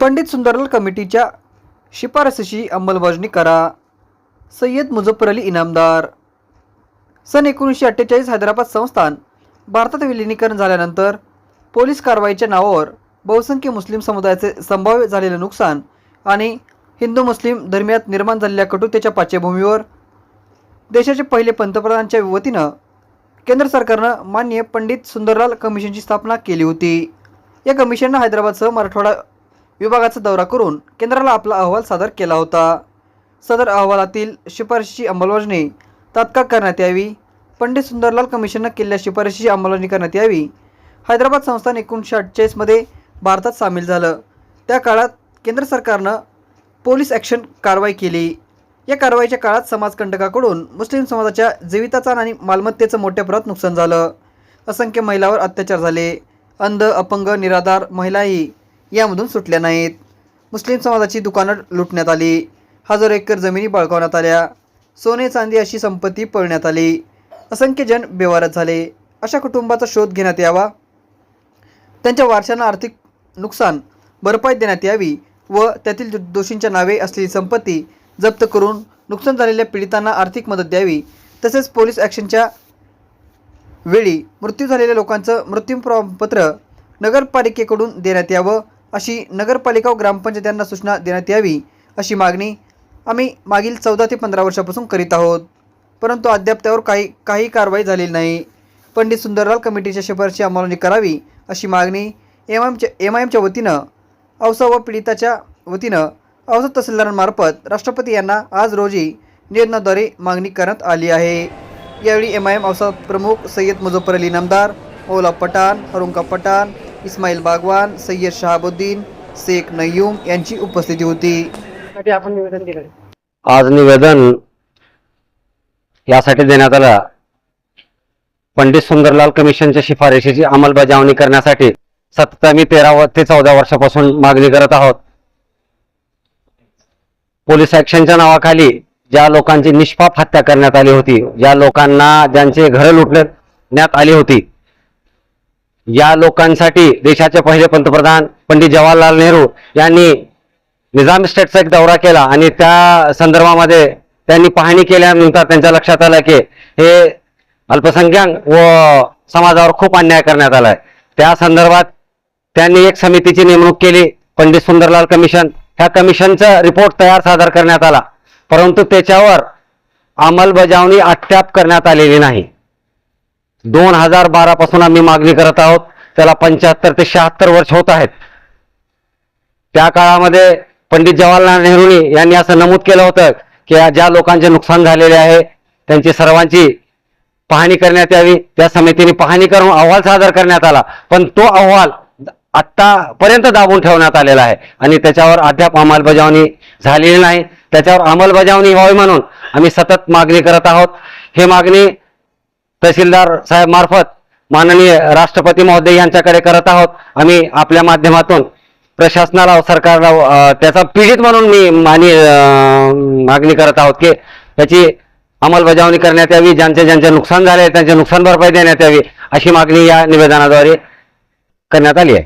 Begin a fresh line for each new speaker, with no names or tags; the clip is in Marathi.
पंडित सुंदरलाल कमिटीच्या शिफारसीची अंमलबजावणी करा. सय्यद मुझफ्फर अली इनामदार. सन एकोणीसशे अठ्ठेचाळीस हैदराबाद संस्थान भारतात विलिनीकरण झाल्यानंतर पोलीस कारवाईच्या नावावर बहुसंख्य मुस्लिम समुदायाचे संभाव्य झालेले नुकसान आणि हिंदू मुस्लिम धर्मियात निर्माण झालेल्या कटुतेच्या पार्श्वभूमीवर देशाचे पहिले पंतप्रधानांच्या वतीनं केंद्र सरकारनं मान्य पंडित सुंदरलाल कमिशनची स्थापना केली होती. या कमिशननं हैदराबादसह मराठवाडा विभागाचा दौरा करून केंद्राला आपला अहवाल सादर केला होता. सदर अहवालातील शिफारशीची अंमलबजावणी तात्काळ करण्यात यावी. पंडित सुंदरलाल कमिशननं केलेल्या शिफारशीची अंमलबजावणी करण्यात यावी. हैदराबाद संस्थान एकोणीसशे अठ्ठेचाळीसमध्ये भारतात सामील झालं. त्या काळात केंद्र सरकारनं पोलीस ॲक्शन कारवाई केली. या कारवाईच्या काळात समाजकंटकाकडून मुस्लिम समाजाच्या जीविताचा आणि मालमत्तेचं मोठ्या प्रमाणात नुकसान झालं. असंख्य महिलावर अत्याचार झाले. अंध अपंग निराधार महिलाही यामधून सुटल्या नाहीत. मुस्लिम समाजाची दुकानं लुटण्यात आली. हजारो एकर जमिनी बळकावण्यात आल्या. सोने चांदी अशी संपत्ती पळण्यात आली. असंख्य जण बेवारत झाले. अशा कुटुंबाचा शोध घेण्यात यावा. त्यांच्या वारशांना आर्थिक नुकसान भरपाई देण्यात यावी व त्यातील दोषींच्या नावे असलेली संपत्ती जप्त करून नुकसान झालेल्या पीडितांना आर्थिक मदत द्यावी. तसेच पोलीस ॲक्शनच्या वेळी मृत्यू झालेल्या लोकांचं मृत्यू प्रमाणपत्र नगरपालिकेकडून देण्यात यावं. अशी नगरपालिका व ग्रामपंचायत सूचना देण्यात यावी अशी मागणी आम्ही मागील चौदा ते पंधरा वर्षापासून करीत आहोत. परंतु अद्याप त्यावर काही काही कारवाई झालेली नाही. पंडित सुंदरलाल कमिटीच्या शिफारशी अंमलबजावणी करावी अशी मागणी एम एमच्या एम आय एमच्या वतीनं औसा व पीडिताच्या वतीनं औसा तहसीलदारांमार्फत राष्ट्रपती यांना आज रोजी निवेदनाद्वारे मागणी करण्यात आली आहे. यावेळी एम आय एम औसा प्रमुख सय्यद मुझफ्फर अली नामदार ओला पठाण हरुंका पठाण इस्माईल बागवान सय्यद शहाबुद्दीन शेख नय्यूम यांची उपस्थिती होती.
साठी आपण निवेदन दिलं.
आज निवेदन यासाठी देण्यात आलं. पंडित सुंदरलाल कमिशनच्या शिफारशीची अंमलबजावणी करण्यासाठी सतत आम्ही तेरा ते चौदा वर्षापासून मागणी करत आहोत. पोलीस ऍक्शनच्या नावाखाली ज्या लोकांची निष्पाप हत्या करण्यात आली होती ज्या लोकांना ज्यांचे घरं लुटण्यात आली होती या लोकांसाठी देशाचे पहिले पंतप्रधान पंडित जवाहरलाल नेहरू यांनी निजाम स्टेटचा एक दौरा केला आणि त्या संदर्भामध्ये त्यांनी पाहणी केल्यानंतर त्यांच्या लक्षात आलं की हे अल्पसंख्याक व समाजावर खूप अन्याय करण्यात आलाय. त्या संदर्भात त्यांनी एक समितीची नेमणूक केली पंडित सुंदरलाल कमिशन. ह्या कमिशनचा रिपोर्ट तयार सादर करण्यात आला परंतु त्याच्यावर अंमलबजावणी अद्याप करण्यात आलेली नाही. दोन हजार बारा पासून आम्ही मागणी करत आहोत. त्याला पंच्याहत्तर ते शहात्तर वर्ष होत आहेत. त्या काळामध्ये पंडित जवाहरलाल नेहरूंनी यांनी असं नमूद केलं होतं की ज्या लोकांचे नुकसान झालेले आहे त्यांची सर्वांची पाहणी करण्यात यावी. त्या समितीने पाहणी करून अहवाल सादर करण्यात आला. पण तो अहवाल आत्तापर्यंत दाबून ठेवण्यात आलेला आहे. आणि त्याच्यावर अद्याप अंमलबजावणी झालेली नाही. त्याच्यावर अंमलबजावणी व्हावी म्हणून आम्ही सतत मागणी करत आहोत. हे मागणी तहसीलदार साहेब मार्फत माननीय राष्ट्रपती महोदय यांच्याकडे करत आहोत. आम्ही आपल्या माध्यमातून प्रशासनाला सरकारला त्याचा पीडित म्हणून मी मानी मागणी करत आहोत की त्याची अंमलबजावणी करण्यात यावी ज्यांचे ज्यांचे नुकसान झाले त्यांचे नुकसान भरपाई देण्यात यावी अशी मागणी या निवेदनाद्वारे करण्यात आली आहे.